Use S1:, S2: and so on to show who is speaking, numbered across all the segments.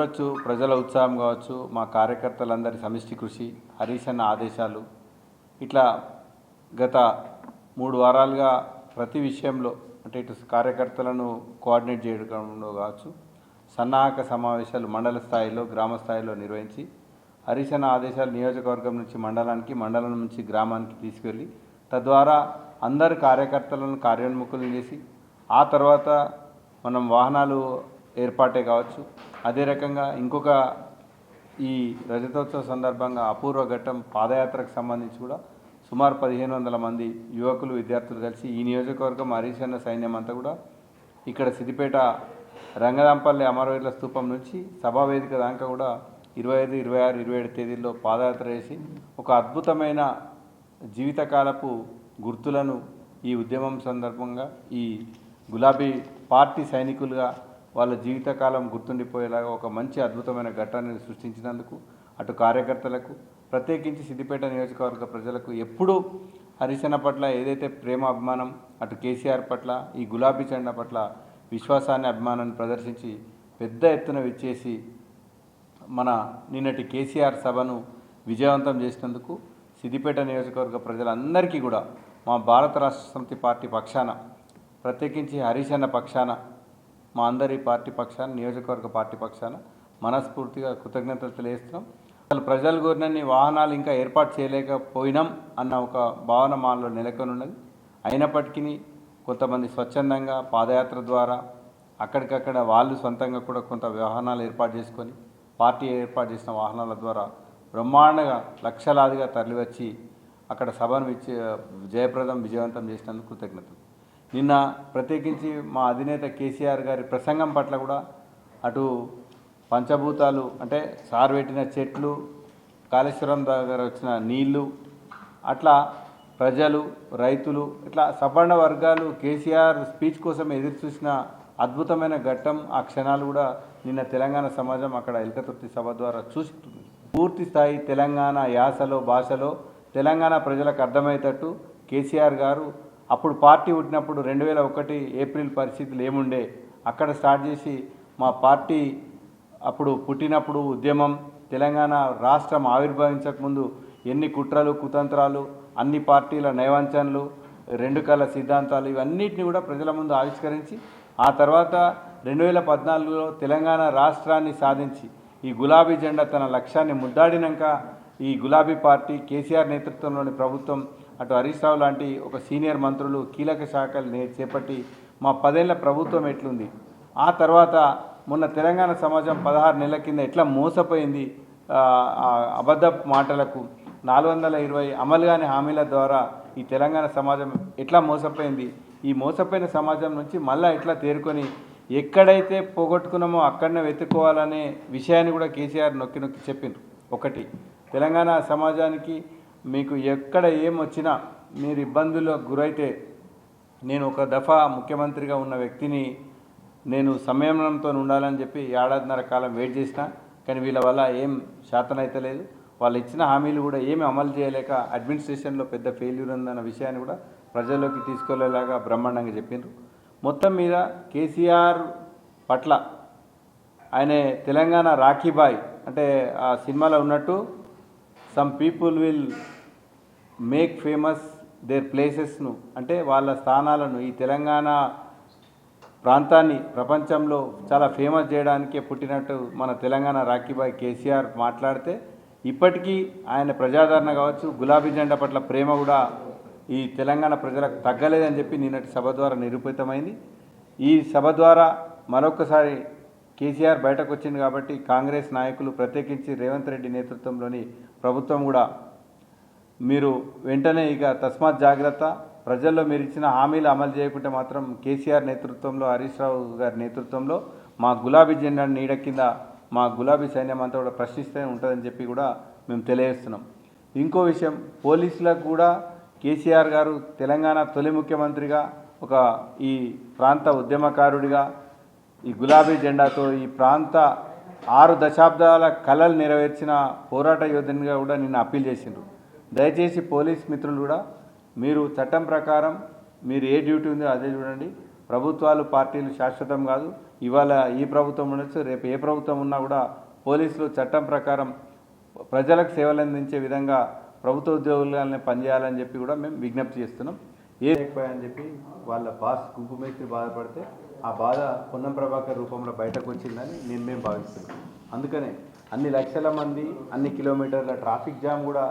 S1: చూడొచ్చు ప్రజల ఉత్సాహం కావచ్చు మా కార్యకర్తలందరి సమిష్టి కృషి హరీష్ అన్న ఆదేశాలు. ఇట్లా గత మూడు వారాలుగా ప్రతి విషయంలో అంటే ఇటు కార్యకర్తలను కోఆర్డినేట్ చేయడంలో కావచ్చు సన్నాహక సమావేశాలు మండల స్థాయిలో గ్రామ స్థాయిలో నిర్వహించి హరీష్ అన్న ఆదేశాలు నియోజకవర్గం నుంచి మండలానికి మండలం నుంచి గ్రామానికి తీసుకెళ్ళి తద్వారా అందరు కార్యకర్తలను కార్యోన్ముఖులను చేసి ఆ తర్వాత మనం వాహనాలు ఏర్పాటే కావచ్చు అదే రకంగా ఇంకొక ఈ రజతోత్సవ సందర్భంగా అపూర్వ ఘట్టం పాదయాత్రకు సంబంధించి కూడా సుమారు పదిహేను వందల మంది యువకులు విద్యార్థులు కలిసి ఈ నియోజకవర్గం హరీష్ అన్న సైన్యం అంతా కూడా ఇక్కడ సిద్దిపేట రంగదాంపల్లి అమరవీరుల స్తూపం నుంచి సభావేదిక దాకా కూడా ఇరవై ఐదు ఇరవై ఆరు ఇరవై ఏడు తేదీల్లో పాదయాత్ర చేసి ఒక అద్భుతమైన జీవితకాలపు గుర్తులను ఈ ఉద్యమం సందర్భంగా ఈ గులాబీ పార్టీ సైనికులుగా వాళ్ళ జీవితకాలం గుర్తుండిపోయేలాగా ఒక మంచి అద్భుతమైన ఘట్టాన్ని సృష్టించినందుకు అటు కార్యకర్తలకు ప్రత్యేకించి సిద్దిపేట నియోజకవర్గ ప్రజలకు ఎప్పుడూ హరిశన పట్ల ఏదైతే ప్రేమ అభిమానం అటు కేసీఆర్ పట్ల ఈ గులాబీ జెండా పట్ల విశ్వాసాన్ని అభిమానాన్ని ప్రదర్శించి పెద్ద ఎత్తున విచ్చేసి మన నిన్నటి కేసీఆర్ సభను విజయవంతం చేసినందుకు సిద్దిపేట నియోజకవర్గ ప్రజలందరికీ కూడా మా భారత రాష్ట్ర సమితి పార్టీ పక్షాన ప్రత్యేకించి హరీష్ పక్షాన మా అందరి పార్టీ పక్షాన నియోజకవర్గ పార్టీ పక్షాన మనస్ఫూర్తిగా కృతజ్ఞతలు తెలియజేస్తున్నాం. అసలు ప్రజలు కోరినన్ని వాహనాలు ఇంకా ఏర్పాటు చేయలేకపోయినాం అన్న ఒక భావన మాలో నెలకొని ఉన్నది అయినప్పటికీ కొంతమంది స్వచ్ఛందంగా పాదయాత్ర ద్వారా అక్కడికక్కడ వాళ్ళు సొంతంగా కూడా కొంత వాహనాలు ఏర్పాటు చేసుకొని పార్టీ ఏర్పాటు చేసిన వాహనాల ద్వారా బ్రహ్మాండంగా లక్షలాదిగా తరలివచ్చి అక్కడ సభను ఇచ్చి జయప్రదం విజయవంతం చేసినందుకు కృతజ్ఞతలు. నిన్న ప్రత్యేకించి మా అధినేత కేసీఆర్ గారి ప్రసంగం పట్ల కూడా అటు పంచభూతాలు అంటే సార్ పెట్టిన చెట్లు కాళేశ్వరం దగ్గర వచ్చిన నీళ్ళు అట్లా ప్రజలు రైతులు ఇట్లా సవర్ణ వర్గాలు కేసీఆర్ స్పీచ్ కోసం ఎదురు చూసిన అద్భుతమైన ఘట్టం ఆ క్షణాలు కూడా నిన్న తెలంగాణ సమాజం అక్కడ ఎలకతృప్తి సభ ద్వారా చూస్తుంది పూర్తి స్థాయి తెలంగాణ యాసలో భాషలో తెలంగాణ ప్రజలకు అర్థమయ్యేటట్టు కేసీఆర్ గారు అప్పుడు పార్టీ పుట్టినప్పుడు రెండు వేల ఒకటి ఏప్రిల్ పరిస్థితులు ఏముండే అక్కడ స్టార్ట్ చేసి మా పార్టీ అప్పుడు పుట్టినప్పుడు ఉద్యమం తెలంగాణ రాష్ట్రం ఆవిర్భవించకముందు ఎన్ని కుట్రలు కుతంత్రాలు అన్ని పార్టీల నైవంచనలు రెండు కళ్ళ సిద్ధాంతాలు ఇవన్నిటిని కూడా ప్రజల ముందు ఆవిష్కరించి ఆ తర్వాత రెండు వేల పద్నాలుగులో తెలంగాణ రాష్ట్రాన్ని సాధించి ఈ గులాబీ జెండా తన లక్ష్యాన్ని ముద్దాడినాక ఈ గులాబీ పార్టీ కేసీఆర్ నేతృత్వంలోని ప్రభుత్వం అటు హరీష్ రావు లాంటి ఒక సీనియర్ మంత్రులు కీలక శాఖలు నే- చేపట్టి మా పదేళ్ళ ప్రభుత్వం ఎట్లుంది? ఆ తర్వాత మొన్న తెలంగాణ సమాజం పదహారు నెలల కింద ఎట్లా మోసపోయింది? అబద్ధ మాటలకు నాలుగు వందల ఇరవై అమలు కాని హామీల ద్వారా ఈ తెలంగాణ సమాజం ఎట్లా మోసపోయింది? ఈ మోసపోయిన సమాజం నుంచి మళ్ళీ ఎట్లా తేరుకొని ఎక్కడైతే పోగొట్టుకున్నామో అక్కడనే వెతుక్కోవాలనే విషయాన్ని కూడా కేసీఆర్ నొక్కి నొక్కి చెప్పిండ్రు. ఒకటి తెలంగాణ సమాజానికి మీకు ఎక్కడ ఏం వచ్చినా మీరు ఇబ్బందులకు గురైతే నేను ఒక దఫా ముఖ్యమంత్రిగా ఉన్న వ్యక్తిని నేను సంయమనంతో ఉండాలని చెప్పి ఏడాదిన్నర కాలం వెయిట్ చేసిన కానీ వీళ్ళ వల్ల ఏం శాతనైతే లేదు. వాళ్ళు ఇచ్చిన హామీలు కూడా ఏమి అమలు చేయలేక అడ్మినిస్ట్రేషన్లో పెద్ద ఫెయిల్యూర్ ఉందన్న విషయాన్ని కూడా ప్రజల్లోకి తీసుకెళ్ళేలాగా బ్రహ్మాండంగా చెప్పిండ్రు మొత్తం మీద కేసీఆర్ పట్ల ఆయన తెలంగాణ రాఖీబాయ్ అంటే ఆ సినిమాలో ఉన్నట్టు some people will make famous there ప్లేసెస్ను అంటే వాళ్ళ స్థానాలను ఈ తెలంగాణ ప్రాంతాన్ని ప్రపంచంలో చాలా ఫేమస్ చేయడానికే పుట్టినట్టు మన తెలంగాణ రాఖీబాయ్ కేసీఆర్ మాట్లాడితే ఇప్పటికీ ఆయన ప్రజాదరణ కావచ్చు గులాబీ జెండా పట్ల ప్రేమ కూడా ఈ తెలంగాణ ప్రజలకు తగ్గలేదని చెప్పి నిన్నటి సభ ద్వారా నిరూపితమైంది. ఈ సభ ద్వారా మరొకసారి కేసీఆర్ బయటకు వచ్చింది కాబట్టి కాంగ్రెస్ నాయకులు ప్రత్యేకించి రేవంత్ రెడ్డి నేతృత్వంలోని ప్రభుత్వం కూడా మీరు వెంటనే ఇక తస్మాత్ జాగ్రత్త. ప్రజల్లో మీరు ఇచ్చిన హామీలు అమలు చేయకుంటే మాత్రం కేసీఆర్ నేతృత్వంలో హరీష్ రావు గారి నేతృత్వంలో మా గులాబీ జెండా నీడ కింద మా గులాబీ సైన్యం అంతా కూడా ప్రశ్నిస్తూనే ఉంటుందని చెప్పి కూడా మేము తెలియజేస్తున్నాం. ఇంకో విషయం పోలీసులకు కూడా కేసీఆర్ గారు తెలంగాణ తొలి ముఖ్యమంత్రిగా ఒక ఈ ప్రాంత ఉద్యమకారుడిగా ఈ గులాబీ జెండాతో ఈ ప్రాంత ఆరు దశాబ్దాల కళలు నెరవేర్చిన పోరాట యోధునిగా కూడా నిన్న అప్పీల్ చేసిండ్రు. దయచేసి పోలీస్ మిత్రులు కూడా మీరు చట్టం ప్రకారం మీరు ఏ డ్యూటీ ఉందో అదే చూడండి. ప్రభుత్వాలు పార్టీలు శాశ్వతం కాదు. ఇవాళ ఈ ప్రభుత్వం ఉండొచ్చు రేపు ఏ ప్రభుత్వం ఉన్నా కూడా పోలీసులు చట్టం ప్రకారం ప్రజలకు సేవలు అందించే విధంగా ప్రభుత్వ ఉద్యోగులని పనిచేయాలని చెప్పి కూడా మేము విజ్ఞప్తి చేస్తున్నాం. ఏ లేకపోయాయని చెప్పి వాళ్ళ బాస్ కుంకుమేసి బాధపడితే ఆ బాధ పొన్నం ప్రభాకర్ రూపంలో బయటకు వచ్చిందని నేను మేము భావిస్తున్నాం. అందుకనే అన్ని లక్షల మంది అన్ని కిలోమీటర్ల ట్రాఫిక్ జామ్ కూడా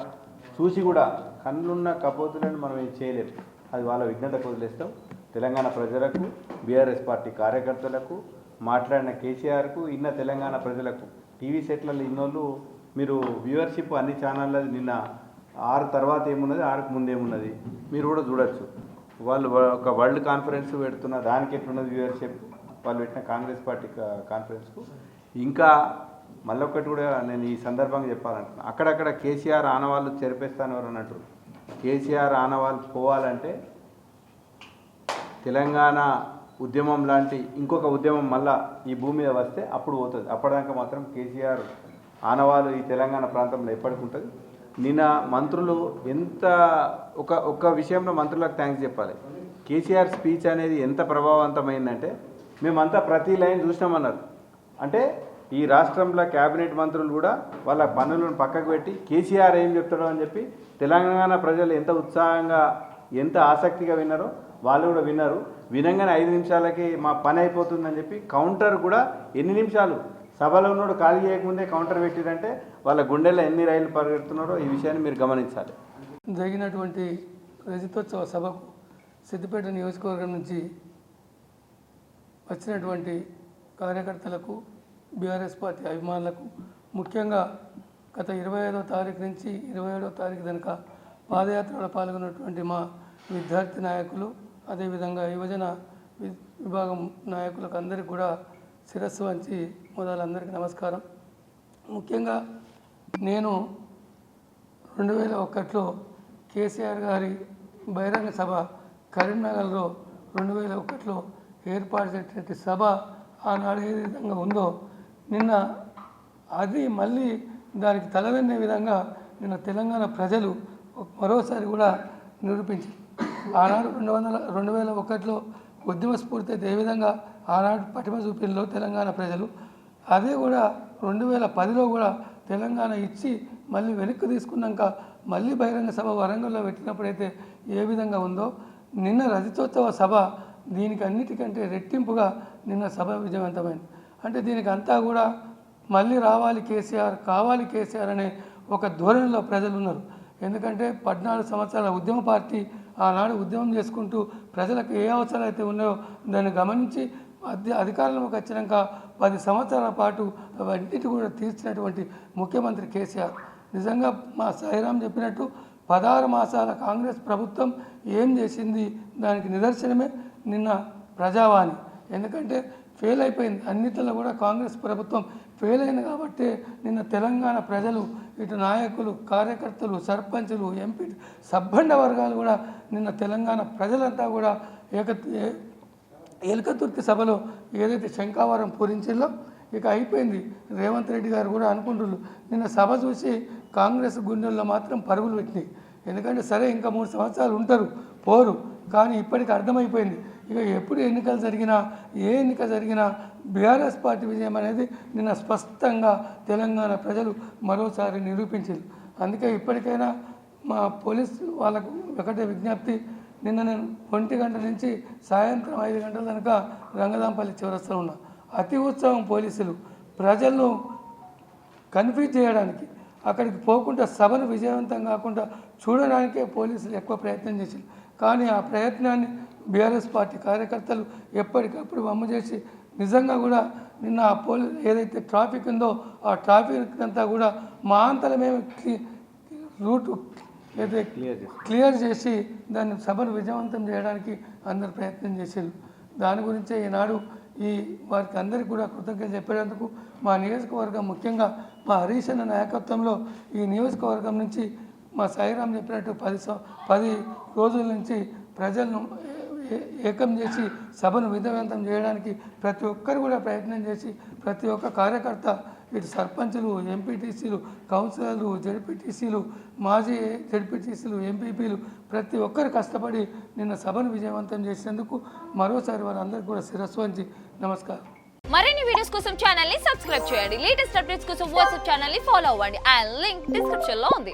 S1: చూసి కూడా కళ్ళున్న కపోతులను మనం ఏం చేయలేము అది వాళ్ళ విఘ్నతకు వదిలేస్తాం. తెలంగాణ ప్రజలకు బీఆర్ఎస్ పార్టీ కార్యకర్తలకు మాట్లాడిన కేసీఆర్కు ఇన్న తెలంగాణ ప్రజలకు టీవీ సెట్లలో ఇన్నోళ్ళు మీరు వ్యూవర్షిప్ అన్ని ఛానళ్ళ నిన్న ఆరు తర్వాత ఏమున్నది ఆరుకు ముందేమున్నది మీరు కూడా చూడొచ్చు. వాళ్ళు ఒక వరల్డ్ కాన్ఫరెన్స్ పెడుతున్న దానికి ఎట్లున్నది వ్యూవర్షిప్ వాళ్ళు పెట్టిన కాంగ్రెస్ పార్టీ కాన్ఫరెన్స్కు ఇంకా మళ్ళొక్కటి కూడా నేను ఈ సందర్భంగా చెప్పాలంటున్నా. అక్కడక్కడ కేసీఆర్ ఆనవాళ్ళు చెరిపేస్తాను ఎవరు అన్నట్టు? కేసీఆర్ ఆనవాళ్ళు పోవాలంటే తెలంగాణ ఉద్యమం లాంటి ఇంకొక ఉద్యమం మళ్ళా ఈ భూమి మీద వస్తే అప్పుడు పోతుంది. అప్పటిదాకా మాత్రం కేసీఆర్ ఆనవాళ్ళు ఈ తెలంగాణ ప్రాంతంలో ఎప్పటికి ఉంటుంది. నిన్న మంత్రులు ఎంత ఒక ఒక్క విషయంలో మంత్రులకు థ్యాంక్స్ చెప్పాలి. కేసీఆర్ స్పీచ్ అనేది ఎంత ప్రభావవంతమైందంటే మేమంతా ప్రతి లైన్ చూసినామన్నారు. అంటే ఈ రాష్ట్రంలో క్యాబినెట్ మంత్రులు కూడా వాళ్ళ పనులను పక్కకు పెట్టి కేసీఆర్ ఏం చెప్తాడో అని చెప్పి తెలంగాణ ప్రజలు ఎంత ఉత్సాహంగా ఎంత ఆసక్తిగా విన్నారో వాళ్ళు కూడా విన్నారు. వినంగానే ఐదు నిమిషాలకి మా పని అయిపోతుందని చెప్పి కౌంటర్ కూడా ఎన్ని నిమిషాలు సభలో ఉన్నోడు ఖాళీ చేయకముందే కౌంటర్ పెట్టిరంటే వాళ్ళ గుండెల్లో ఎన్ని రైళ్ళు పరిగెడుతున్నారో ఈ విషయాన్ని మీరు గమనించాలి.
S2: జరిగినటువంటి రజతోత్సవ సభకు సిద్దిపేట నియోజకవర్గం నుంచి వచ్చినటువంటి కార్యకర్తలకు బీఆర్ఎస్ పార్టీ అభిమానులకు ముఖ్యంగా గత ఇరవై ఐదో తారీఖు నుంచి ఇరవై ఏడో తారీఖు కనుక పాదయాత్రలో పాల్గొన్నటువంటి మా విద్యార్థి నాయకులు అదేవిధంగా యువజన వి- విభాగం నాయకులకు అందరికీ కూడా శిరస్సు వంచి మొదలందరికీ నమస్కారం. ముఖ్యంగా నేను రెండు వేల ఒకటిలో కేసీఆర్ గారి బహిరంగ సభ కరీంనగర్లో రెండు వేల ఒకటిలో ఏర్పాటు చేసినటువంటి సభ ఆనాడు ఏ విధంగా ఉందో నిన్న అది మళ్ళీ దానికి తలవెన్నే విధంగా నిన్న తెలంగాణ ప్రజలు మరోసారి కూడా నిరూపించారు. ఆనాడు రెండు వందల రెండు వేల ఒకటిలో ఉద్యమ స్ఫూర్తి అయితే ఏ విధంగా ఆనాడు పటిమ చూపిల్లో తెలంగాణ ప్రజలు. అదే కూడా రెండు వేల పదిలో కూడా తెలంగాణ ఇచ్చి మళ్ళీ వెనక్కి తీసుకున్నాక మళ్ళీ బహిరంగ సభ వరంగల్లో పెట్టినప్పుడైతే ఏ విధంగా ఉందో నిన్న రజతోత్సవ సభ దీనికి అన్నిటికంటే రెట్టింపుగా నిన్న సభ విజయవంతమైంది. అంటే దీనికి అంతా కూడా మళ్ళీ రావాలి కేసీఆర్ కావాలి కేసీఆర్ అనే ఒక ధోరణిలో ప్రజలు ఉన్నారు. ఎందుకంటే పద్నాలుగు సంవత్సరాల ఉద్యమ పార్టీ ఆనాడు ఉద్యమం చేసుకుంటూ ప్రజలకు ఏ అవసరాలు అయితే ఉన్నాయో దాన్ని గమనించి అధి అధికారంలోకి వచ్చినాక పది సంవత్సరాల పాటు అవన్నిటి కూడా తీర్చినటువంటి ముఖ్యమంత్రి కేసీఆర్. నిజంగా మా సాయిరామ్ చెప్పినట్టు పదహారు మాసాల కాంగ్రెస్ ప్రభుత్వం ఏం చేసింది దానికి నిదర్శనమే నిన్న ప్రజావాణి. ఎందుకంటే ఫెయిల్ అయిపోయింది. అన్నిటిలో కూడా కాంగ్రెస్ ప్రభుత్వం ఫెయిల్ అయింది కాబట్టి నిన్న తెలంగాణ ప్రజలు ఇటు నాయకులు కార్యకర్తలు సర్పంచులు ఎంపీ సబ్బండ వర్గాలు కూడా నిన్న తెలంగాణ ప్రజలంతా కూడా ఏక ఎలకతుర్తి సభలో ఏదైతే శంకావరం పూరించిందో ఇక అయిపోయింది. రేవంత్ రెడ్డి గారు కూడా అనుకుంటున్నారు. నిన్న సభ చూసి కాంగ్రెస్ గుండెల్లో మాత్రం పరుగులు పెట్టినాయి. ఎందుకంటే సరే ఇంకా మూడు సంవత్సరాలు ఉంటారు పోరు కానీ ఇప్పటికి అర్థమైపోయింది. ఇక ఎప్పుడు ఎన్నికలు జరిగినా ఏ ఎన్నిక జరిగినా బీఆర్ఎస్ పార్టీ విజయం అనేది నిన్న స్పష్టంగా తెలంగాణ ప్రజలు మరోసారి నిరూపించారు. అందుకే ఇప్పటికైనా మా పోలీస్ వాళ్ళకు ఒకటే విజ్ఞప్తి నిన్న నేను ఒంటి గంట నుంచి సాయంత్రం ఐదు గంటల కనుక రంగదాంపల్లి చివరస్తలో ఉన్నా అతి ఉత్సవం పోలీసులు ప్రజలను కన్ఫ్యూజ్ చేయడానికి అక్కడికి పోకుండా సభను విజయవంతం కాకుండా చూడడానికే పోలీసులు ఎక్కువ ప్రయత్నం చేశారు కానీ ఆ ప్రయత్నాన్ని బీఆర్ఎస్ పార్టీ కార్యకర్తలు ఎప్పటికప్పుడు వమ్ము చేసి నిజంగా కూడా నిన్న ఆ పోలీ ఏదైతే ట్రాఫిక్ ఉందో ఆ ట్రాఫిక్ అంతా కూడా మా అంతలమేమి రూటు ఏదైతే
S1: క్లియర్ చేసి
S2: దాన్ని సభను విజయవంతం చేయడానికి అందరు ప్రయత్నం చేశారు. దాని గురించే ఈనాడు ఈ వారికి అందరికీ కూడా కృతజ్ఞత చెప్పేందుకు మా నియోజకవర్గం ముఖ్యంగా మా హరీష్ అన్న నాయకత్వంలో ఈ నియోజకవర్గం నుంచి మా సాయిరాం చెప్పినట్టు పది సం- పది రోజుల నుంచి ప్రజలను ఏకం చేసి సభను విజయవంతం చేయడానికి ప్రతి ఒక్కరు కూడా ప్రయత్నం చేసి ప్రతి ఒక్క కార్యకర్త ఇటు సర్పంచులు ఎంపీటీసీలు కౌన్సిలర్లు జడ్పీటీసీలు మాజీ జడ్పీటీసీలు ఎంపీపీలు ప్రతి ఒక్కరు కష్టపడి నిన్న సభను విజయవంతం చేసేందుకు మరోసారి వారందరికీ కూడా శిరస్సు వంచి నమస్కారం.
S3: మరిన్ని వీడియోస్ కోసం ఛానల్ని సబ్స్క్రైబ్ చేయండి. లేటెస్ట్ అప్డేట్స్ కోసం వాట్సాప్ ఛానల్ని ఫాలో అవ్వండి. అండ్ లింక్ డిస్క్రిప్షన్లో ఉంది.